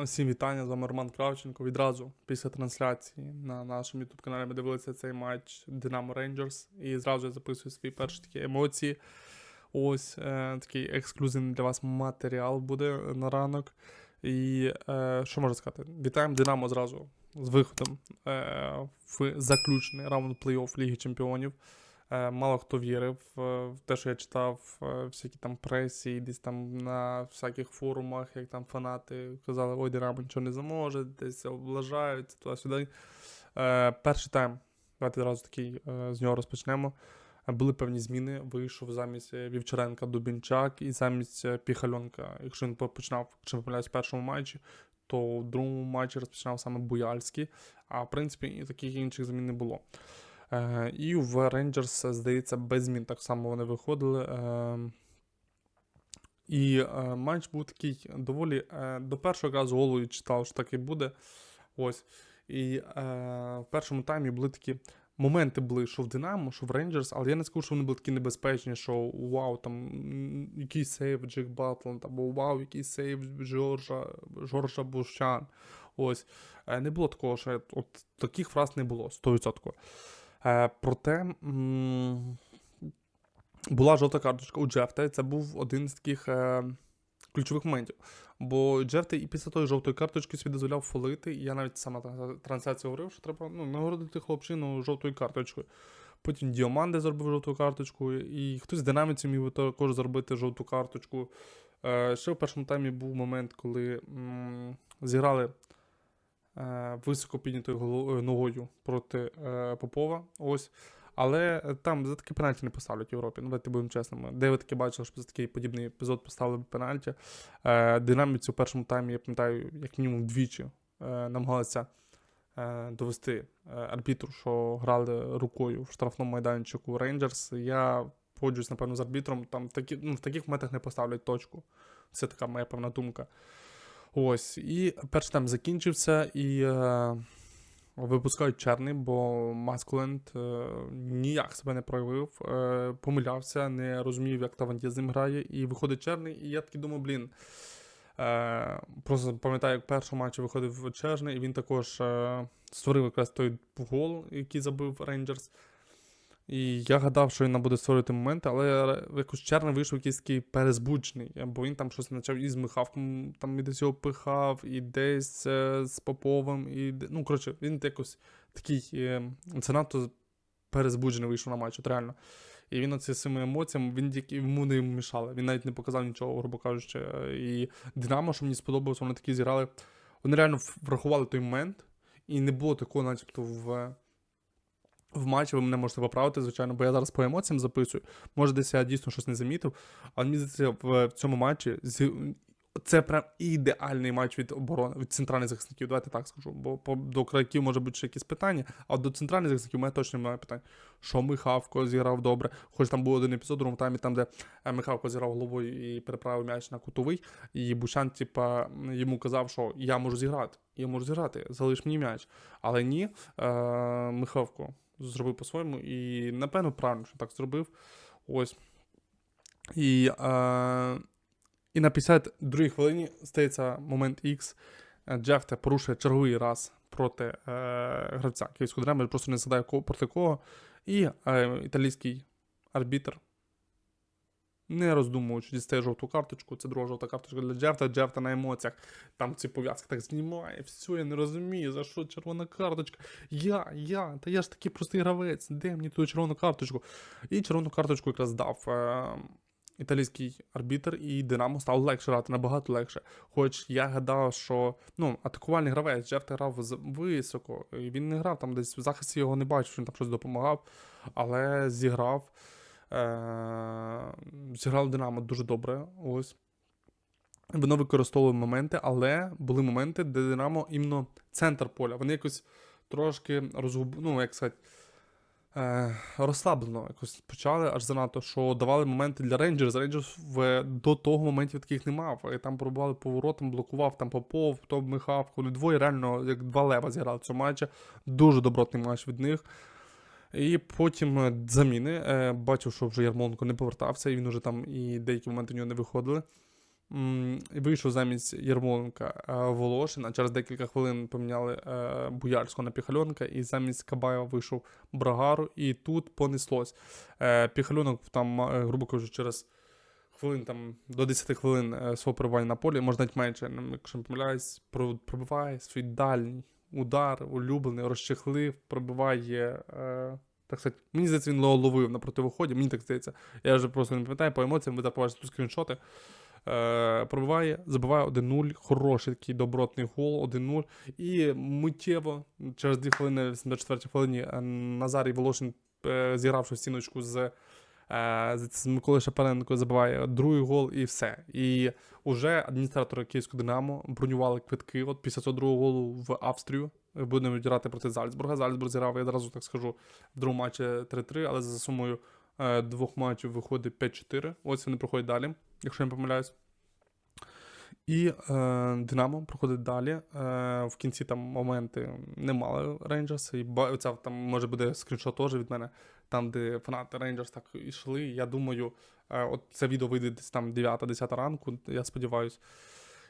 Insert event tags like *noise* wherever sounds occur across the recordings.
Всім вітання, з вами Роман Кравченко. Відразу після трансляції на нашому youtube каналі ми дивилися цей матч Динамо Рейнджерс. І зразу я записую свої перші такі емоції. Ось е, такий ексклюзивний для вас матеріал буде на ранок. І е, що можна сказати? Вітаємо Динамо зразу з виходом е, в заключений раунд плей-офф Ліги Чемпіонів. Е, Мало хто вірив е, в те, що я читав е, всякі там пресі, десь там на всяких форумах, як там фанати казали, ой, Динамо нічого не заможе, десь облажають, туди-сюди. Перший тайм, давайте одразу такий з нього розпочнемо. Були певні зміни. Вийшов замість Вівчаренка Дубінчак і замість Піхальонка. Якщо він починав, якщо помиляюсь, в першому матчі, то в другому матчі розпочинав саме Буяльський. А в принципі і таких інших змін не було. Е, і в Рейнджерс, здається, без змін так само вони виходили. Е, і е, матч був такий доволі. Е, до першого разу голою читав, що так і буде. Ось. І е, в першому таймі були такі моменти були, що в Динамо, що в Рейнджерс, але я не скажу, що вони були такі небезпечні, що вау, там який сейв Джек Батланд, або вау, який сейв Жоржа, Жоржа Бущан. Ось. Е, не було такого, що от таких фраз не було 100%. Е, проте була жовта карточка у Джефта, і це був один з таких е, ключових моментів. Бо Джефте і після тої жовтої карточки собі дозволяв фолити, і я навіть сама на трансляції говорив, що треба ну, нагородити хлопчину жовтою карточкою. Потім Діоманде зробив жовту карточку, і хтось з динаміців міг також зробити жовту карточку. Е, ще в першому таймі був момент, коли м, зіграли високо піднятою е, ногою проти е, Попова. Ось. Але е, там за такі пенальті не поставлять в Європі. Ну, давайте будемо чесними. Де ви таки бачили, що за такий подібний епізод поставили б пенальті? Е, динаміці у першому таймі, я пам'ятаю, як мінімум двічі е, намагалися е, довести е, арбітру, що грали рукою в штрафному майданчику Рейнджерс. Я погоджуюсь, напевно, з арбітром. Там такі, ну, в таких моментах не поставлять точку. Це така моя певна думка. Ось. І перший тайм закінчився, і е, випускають черний, бо Маскуленд е, ніяк себе не проявив, е, помилявся, не розумів, як Таванті з ним грає, і виходить черний, і я такий думаю, блін. Е, просто пам'ятаю, як в першому матчі виходив Черний, і він також е, створив якраз той гол, який забив Рейнджерс. І я гадав, що він буде створювати моменти, але якось Черний вийшов якийсь такий перезбуджений, бо він там щось почав і з Михавком там і десь його пихав, і десь е, з Поповим, і ну, коротше, він якось такий е, занадто перезбуджений вийшов на матч, от реально. І він оці цими емоціями, він тільки йому не мішали. Він навіть не показав нічого, грубо кажучи. І Динамо, що мені сподобалось, вони такі зіграли. Вони реально врахували той момент, і не було такого, начебто, в. В матчі ви мене можете поправити, звичайно, бо я зараз по емоціям записую. Може, десь я дійсно щось не замітив. Але мені здається, в, цьому матчі це прям ідеальний матч від оборони, від центральних захисників. Давайте так скажу. Бо по, до крайків може бути ще якісь питання, а до центральних захисників у мене точно немає питань. Що Михавко зіграв добре. Хоч там був один епізод у таймі, там, де е, Михавко зіграв головою і переправив м'яч на кутовий. І Бушан, типа, йому казав, що я можу зіграти. Я можу зіграти, залиш мені м'яч. Але ні, е, Михавко зробив по-своєму і, напевно, правильно, що так зробив. Ось. І, е, і на 52-й хвилині стається момент X. Джефте порушує черговий раз проти е, гравця Київського Динамо, просто не згадаю проти кого. І е, італійський арбітр, не роздумуючи, дістає жовту карточку. Це друга жовта карточка для Джефта. Джефта на емоціях. Там ці пов'язки так знімає. Все, я не розумію, за що червона карточка. Я, я, та я ж такий простий гравець. Де мені ту червону карточку? І червону карточку якраз дав. Е, Італійський арбітр і Динамо стало легше грати, набагато легше. Хоч я гадав, що ну, атакувальний гравець Джефт грав високо, він не грав там десь в захисті його не бачив, що він там щось допомагав, але зіграв. Е- зіграв Динамо дуже добре. Ось. Воно використовували моменти, але були моменти, де Динамо іменно центр поля. Вони якось трошки розгуб... ну, як сказати, е, розслаблено якось почали аж занадто, що давали моменти для Рейнджерс. Рейнджерс в, до того моментів таких не мав. І там пробували поворотом, блокував там Попов, то Михавко. Вони двоє реально як два лева зіграли в цьому матчі. Дуже добротний матч від них. І потім е, заміни. Е, бачив, що вже Ярмоленко не повертався, і він уже там і деякі моменти в нього не виходили. вийшов замість Ярмоленка е, Волошин, а через декілька хвилин поміняли Буяльського на Піхальонка, і замість Кабаєва вийшов Брагару, і тут понеслось. Піхальонок там, грубо кажучи, через хвилин там до 10 хвилин свого перебування на полі, може навіть менше, якщо не помиляюсь, про- пробиває свій дальній удар, улюблений, розчехлив, пробиває. Е, так сказати, мені здається, він ловив на противоході, мені так здається. Я вже просто не пам'ятаю по емоціям, ви побачите тут скріншоти. Е, пробиває, забиває 1-0, хороший такий добротний гол, 1-0. І миттєво, через 2 хвилини, в 74 хвилині, е, Назарій Волошин, е, зігравши стіночку з, е, з Шапаренко, забиває другий гол і все. І вже адміністратори Київського Динамо бронювали квитки от після цього другого голу в Австрію. Будемо грати проти Зальцбурга. Зальцбург зіграв, я одразу так скажу, в другому матчі 3-3, але за сумою е, двох матчів виходить 5-4. Ось вони проходять далі, якщо я не помиляюсь. І е, Динамо проходить далі. Е, в кінці там моменти не мали Рейнджерс. І оця там може буде скріншот теж від мене, там, де фанати Рейнджерс так йшли. Я думаю, е, от це відео вийде десь там 9-10 ранку, я сподіваюся.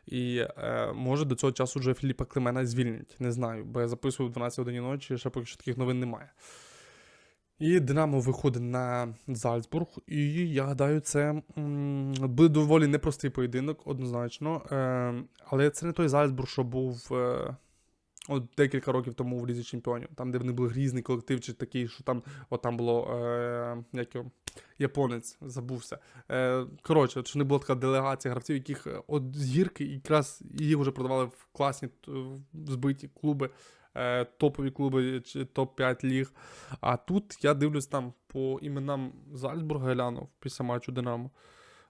І е, може до цього часу вже Філіпа Клемена звільнять. Не знаю, бо я записую в 12 годині ночі, ще поки що таких новин немає. І Динамо виходить на Зальцбург, і я гадаю, це м, буде доволі непростий поєдинок, однозначно. Е, але це не той Зальцбург, що був е, от декілька років тому в Лізі Чемпіонів, там, де вони були грізний колектив, чи такий, що там, от там було е, як його, японець, забувся. Е, коротше, от що не була така делегація гравців, яких е, от з гірки якраз їх вже продавали в класні збиті клуби, е, топові клуби чи топ-5 ліг. А тут я дивлюсь там по іменам Зальцбурга глянув після матчу Динамо.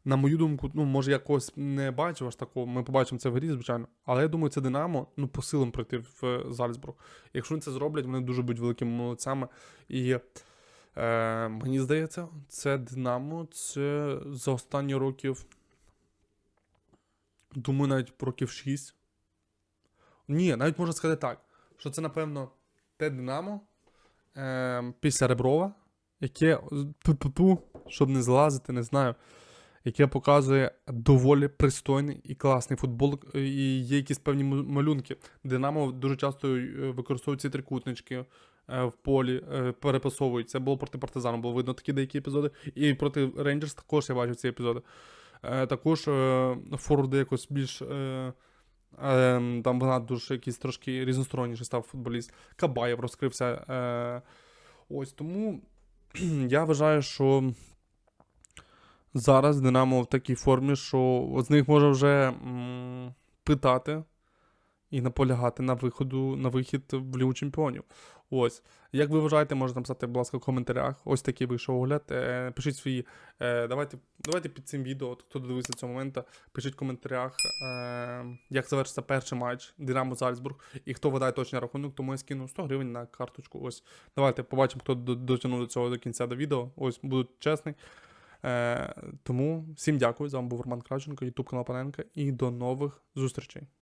На мою думку, ну, може, я не бачив аж такого. Ми побачимо це в грі, звичайно. Але я думаю, це Динамо ну, по силам пройти в е, Зальцбург. Якщо вони це зроблять, вони дуже будуть великими молодцями. І е, мені здається, це Динамо, це за останні років. Думаю, навіть років 6. Ні, навіть можна сказати так, що це, напевно, те Динамо е, після Реброва, яке щоб не злазити, не знаю, яке показує доволі пристойний і класний футбол, е, і є якісь певні малюнки. Динамо дуже часто е, використовують ці трикутнички е, в полі, перепасовують. Це було проти партизану, було видно такі деякі епізоди. І проти Рейнджерс також я бачив ці епізоди. Також форварди якось більш. е, Е, там Богдан дуже якийсь трошки різносторонніший став футболіст. Кабаєв розкрився. Ось тому *clears throat* я вважаю, що зараз Динамо в такій формі, що з них може вже м, питати і наполягати на виходу на вихід в Лігу Чемпіонів. Ось. Як ви вважаєте, можете написати, будь ласка, в коментарях. Ось такий вийшов огляд. Е, пишіть свої. Е, давайте, давайте під цим відео, хто додивився цього моменту, пишіть в коментарях, е, як завершиться перший матч Динамо Зальцбург і хто видає точний рахунок, тому я скину 100 гривень на карточку. Ось. Давайте побачимо, хто до- дотягнув до цього до кінця до відео. Ось буду чесний. Е, тому всім дякую. З вами був Роман Кравченко, Ютуб канал Паненка, і до нових зустрічей.